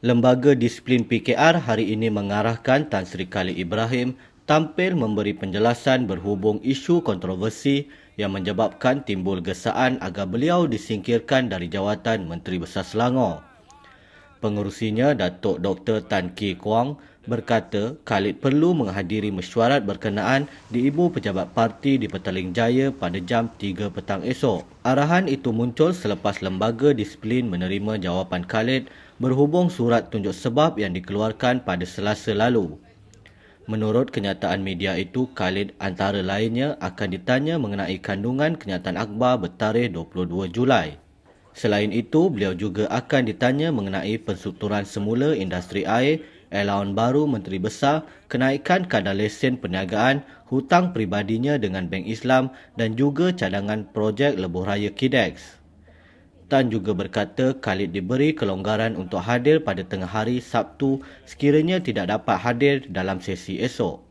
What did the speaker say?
Lembaga Disiplin PKR hari ini mengarahkan Tan Sri Khalid Ibrahim tampil memberi penjelasan berhubung isu kontroversi yang menyebabkan timbul gesaan agar beliau disingkirkan dari jawatan Menteri Besar Selangor. Pengurusinya Datuk Dr. Tan Ki Kuang berkata Khalid perlu menghadiri mesyuarat berkenaan di Ibu Pejabat Parti di Petaling Jaya pada jam 3 petang esok. Arahan itu muncul selepas lembaga disiplin menerima jawapan Khalid berhubung surat tunjuk sebab yang dikeluarkan pada selasa lalu. Menurut kenyataan media itu, Khalid antara lainnya akan ditanya mengenai kandungan kenyataan akhbar bertarikh 22 Julai. Selain itu, beliau juga akan ditanya mengenai penstrukturan semula industri air, elaun baru Menteri Besar, kenaikan kadar lesen perniagaan, hutang pribadinya dengan Bank Islam dan juga cadangan projek lebuh raya KIDEX. Tan juga berkata Khalid diberi kelonggaran untuk hadir pada tengah hari Sabtu sekiranya tidak dapat hadir dalam sesi esok.